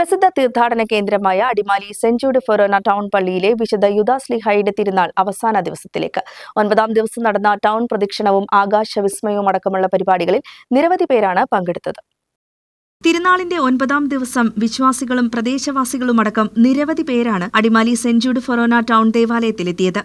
പ്രസിദ്ധ തീർത്ഥാടന കേന്ദ്രമായ Adimali saint Jude forane town പള്ളിയിലെ വിശുദ്ധ യുദാസ്ലിഹയുടെ തിരുനാൾ അവസാന ദിവസത്തിലേക്ക്. ഒൻപതാം ദിവസം നടന്ന ടൗൺ പ്രദക്ഷിണവും ആകാശ വിസ്മയവും അടക്കമുള്ള പരിപാടികളിൽ നിരവധി പേരാണ് പങ്കെടുത്തത്. തിരുനാളിന്റെ ഒൻപതാം ദിവസം വിശ്വാസികളും പ്രദേശവാസികളുമടക്കം നിരവധി പേരാണ് Adimali saint Jude forane town ദേവാലയത്തിലെത്തിയത്.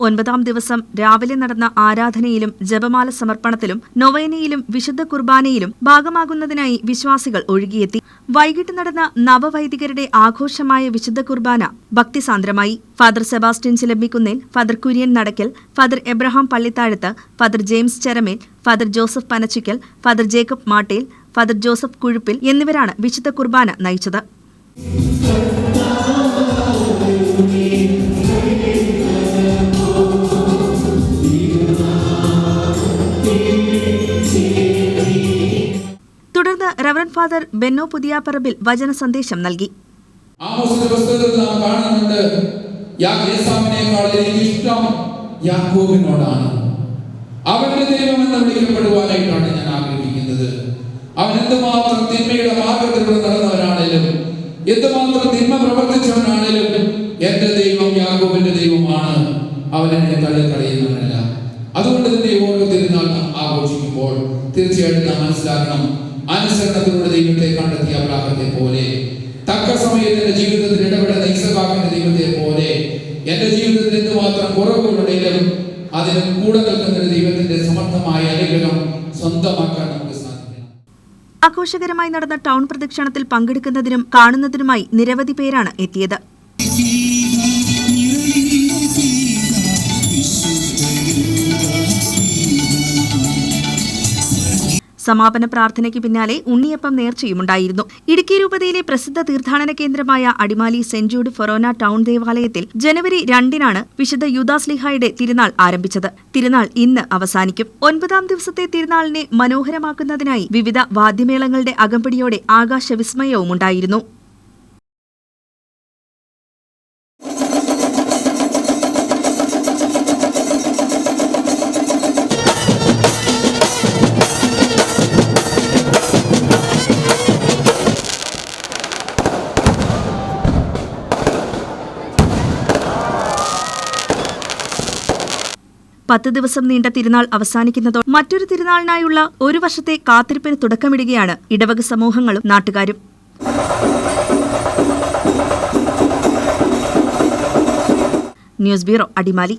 ഒൻപതാം ദിവസം രാവിലെ നടന്ന ആരാധനയിലും ജപമാല സമർപ്പണത്തിലും നൊവേനയിലും വിശുദ്ധ കുർബാനയിലും ഭാഗമാകുന്നതിനായി വിശ്വാസികൾ ഒഴുകിയെത്തി. വൈകിട്ട് നടന്ന നവവൈദികരുടെ ആഘോഷമായ വിശുദ്ധ കുർബാന ഭക്തിസാന്ദ്രമായി. Father Sebastian Chilambikkunnel Father Kurian Nadackal Father Abraham Pallithazhath Father James Cheramel Father Joseph Panachikkal Father Jacob Mattel Father Joseph Kuzhuppil എന്നിവരാണ് വിശുദ്ധ കുർബാന നയിച്ചത്. റവറൻ ഫാദർ ബെന്നോ പുതിയാപ്പറമ്പിൽ വചന സന്ദേശം നൽകി. യാക്കോബിനോടാണ്. അവന്റെ ദൈവം എന്ന് വിളിക്കപ്പെടുവാനായിട്ടാണ് ഞാൻ ആഗ്രഹിക്കുന്നത്. അവൻ എന്തുമാത്രം തിന്മയുടെ മാർഗത്തിലൂടെ നടന്നവനാണേലും എന്തുമാത്രം തിന്മ പ്രവർത്തിച്ചവനാണേലും എന്റെ ദൈവം യാക്കോബിന്റെ ദൈവമാണ്. അവൻ എന്നെ തള്ളിക്കളയുന്നവനല്ല. അതുകൊണ്ട് തന്നെ ഓരോ തിരുനാൾ ആഘോഷിക്കുമ്പോൾ തീർച്ചയായിട്ടും നാം മനസ്സിലാക്കണം അനുസരണത്തിലൂടെ ദൈവത്തെ കണ്ടെത്തിയ അബ്രാഹത്തെ പോലെ തക്ക സമയത്ത് എന്റെ ജീവിതത്തിൽ ഇടപെടുന്ന ഇസഹാക്കിന്റെ ദൈവത്തെ പോലെ എന്റെ ജീവിതത്തിൽ എന്തുമാത്രം കുറവുകളുണ്ടെങ്കിലും അതിന് കൂടെ നിൽക്കുന്ന ദൈവത്തിന്റെ സമർത്ഥമായ അനുഗ്രഹം സ്വന്തമാക്കാൻ നമുക്ക് ആഘോഷകരമായി നടന്ന ടൗൺ പ്രദക്ഷിണത്തിൽ പങ്കെടുക്കുന്നതിനും കാണുന്നതിനുമായി നിരവധി പേരാണ് എത്തിയത്. സമാപന പ്രാർത്ഥനയ്ക്ക് പിന്നാലെ ഉണ്ണിയപ്പം നേർച്ചയുമുണ്ടായിരുന്നു. ഇടുക്കി രൂപതയിലെ പ്രസിദ്ധ തീർത്ഥാടന കേന്ദ്രമായ അടിമാലി സെന്റ് ജൂഡ് ഫൊറോന ടൗൺ ദേവാലയത്തിൽ ജനുവരി രണ്ടിനാണ് വിശുദ്ധ യുദാസ്ലിഹായുടെ തിരുനാൾ ആരംഭിച്ചത്. തിരുനാൾ ഇന്ന് അവസാനിക്കും. ഒൻപതാം ദിവസത്തെ തിരുനാളിനെ മനോഹരമാക്കുന്നതിനായി വിവിധ വാദ്യമേളങ്ങളുടെ അകമ്പടിയോടെ ആകാശവിസ്മയവും ഉണ്ടായിരുന്നു പത്ത് ദിവസം നീണ്ട തിരുനാൾ അവസാനിക്കുന്നതോടെ മറ്റൊരു തിരുനാളിനായുള്ള ഒരു വർഷത്തെ കാത്തിരിപ്പിന് തുടക്കമിടുകയാണ് ഇടവക സമൂഹങ്ങളും നാട്ടുകാരും. News bureau Adimali.